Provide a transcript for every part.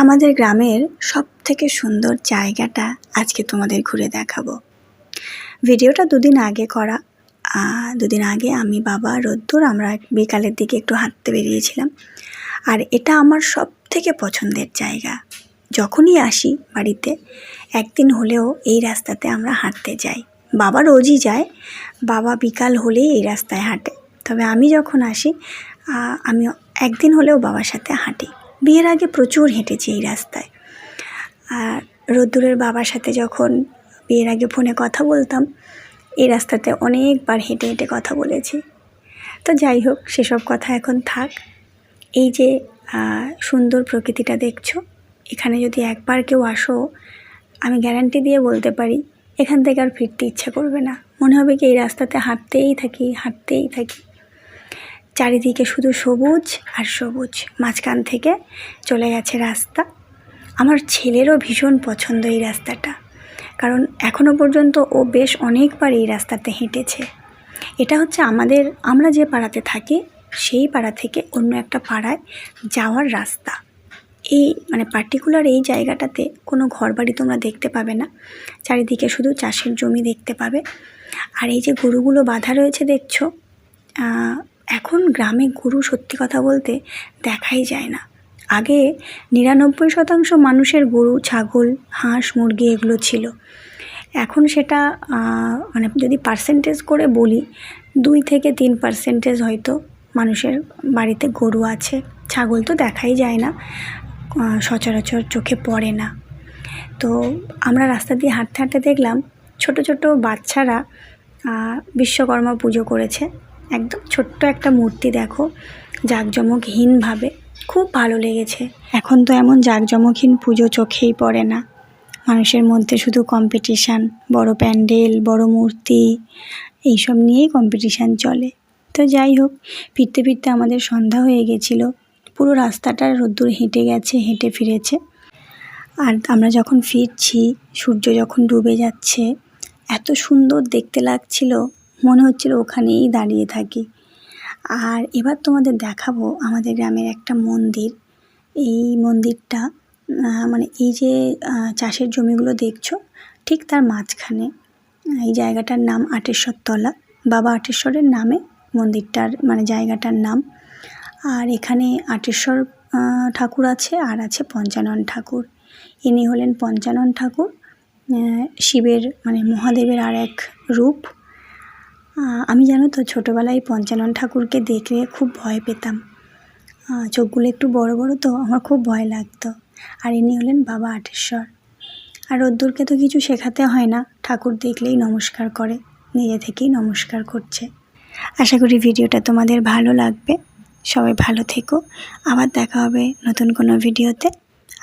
আমাদের গ্রামের সব থেকে সুন্দর জায়গাটা আজকে তোমাদের ঘুরে দেখাবো। ভিডিওটা দুদিন আগে করা দুদিন আগে আমি, বাবা, রোদ্দুর, আমরা বিকালের দিকে একটু হাঁটতে বেরিয়েছিলাম। আর এটা আমার সব থেকে পছন্দের জায়গা। যখনই আসি বাড়িতে, একদিন হলেও এই রাস্তাতে আমরা হাঁটতে যাই। বাবা রোজই যায়, বাবা বিকাল হলেই এই রাস্তায় হাঁটে। তবে আমি যখন আসি আমি একদিন হলেও বাবার সাথে হাঁটি। বিয়ের আগে প্রচুর হেঁটেছি এই রাস্তায়। আর রোদ্দুরের বাবার সাথে যখন বিয়ের আগে ফোনে কথা বলতাম, এই রাস্তাতে অনেকবার হেঁটে হেঁটে কথা বলেছি। তো যাই হোক, সেসব কথা এখন থাক। এই যে সুন্দর প্রকৃতিটা দেখছ, এখানে যদি একবার কেউ আসো, আমি গ্যারান্টি দিয়ে বলতে পারি, এখান থেকে আর ফিরতে ইচ্ছা করবে না। মনে হবে কি এই রাস্তাতে হাঁটতেই থাকি হাঁটতেই থাকি। চারিদিকে শুধু সবুজ আর সবুজ মাঝখান থেকে চলে গেছে রাস্তা। আমার ছেলেরও ভীষণ পছন্দ এই রাস্তাটা, কারণ এখনও পর্যন্ত ও বেশ অনেকবার এই রাস্তাতে হেঁটেছে। এটা হচ্ছে আমাদের, আমরা যে পাড়াতে থাকি, সেই পাড়া থেকে অন্য একটা পাড়ায় যাওয়ার রাস্তা। এই মানে পার্টিকুলার এই জায়গাটাতে কোনো ঘরবাড়ি তোমরা দেখতে পাবে না, চারিদিকে শুধু চাষের জমি দেখতে পাবে। আর এই যে গরুগুলো বাঁধা রয়েছে দেখছ এখন গ্রামে গরু সত্যি কথা বলতে দেখাই যায় না। আগে নিরানব্বই শতাংশ মানুষের গরু, ছাগল, হাঁস, মুরগি এগুলো ছিল। এখন সেটা মানে যদি পার্সেন্টেজ করে বলি, দুই থেকে তিন পার্সেন্টেজ হয়তো মানুষের বাড়িতে গরু আছে। ছাগল তো দেখাই যায় না সচরাচর চোখে পড়ে না। তো আমরা রাস্তা দিয়ে হাঁটতে হাঁটতে দেখলাম, ছোট ছোট বাচ্চারা বিশ্বকর্মা পুজো করেছে। একদম ছোট্ট একটা মূর্তি দেখো জাঁকজমকহীনভাবে খুব ভালো লেগেছে। এখন তো এমন জাঁকজমকহীন পুজো চোখেই পড়ে না। মানুষের মধ্যে শুধু কম্পিটিশান বড় প্যান্ডেল, বড় মূর্তি, এইসব নিয়েই কম্পিটিশান চলে। তো যাই হোক, ফিরতে ফিরতে আমাদের সন্ধ্যা হয়ে গেছিল। পুরো রাস্তাটা রোদ্দুর হেঁটে গেছে, হেঁটে ফিরেছে। আর আমরা যখন ফিরছি, সূর্য যখন ডুবে যাচ্ছে, এত সুন্দর দেখতে লাগছিল। মনে হচ্ছিল ওখানেই দাঁড়িয়ে থাকি। আর এবার তোমাদের দেখাবো আমাদের গ্রামের একটা মন্দির। এই মন্দিরটা মানে এই যে চাষের জমিগুলো দেখছ, ঠিক তার মাঝখানে। এই জায়গাটার নাম আটেশ্বর তলা বাবা আটেশ্বরের নামে মন্দিরটার মানে জায়গাটার নাম। আর এখানে আটেশ্বর ঠাকুর আছে, আর আছে পঞ্চানন ঠাকুর। ইনি হলেন পঞ্চানন ঠাকুর শিবের মানে মহাদেবের আর এক রূপ। আমি জানো তো, ছোটোবেলায় পঞ্চানন ঠাকুরকে দেখলে খুব ভয় পেতাম। চোখগুলো একটু বড় বড় তো, আমার খুব ভয় লাগতো। আর ইনি হলেন বাবা আটেশ্বর। আর রোদ্দুরকে তো কিছু শেখাতে হয় না, ঠাকুর দেখলেই নমস্কার করে, নিজে থেকেই নমস্কার করছে। আশা করি ভিডিওটা তোমাদের ভালো লাগবে। সবাই ভালো থেকো। আবার দেখা হবে নতুন কোনো ভিডিওতে।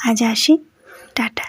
আজ আসি। টাটা।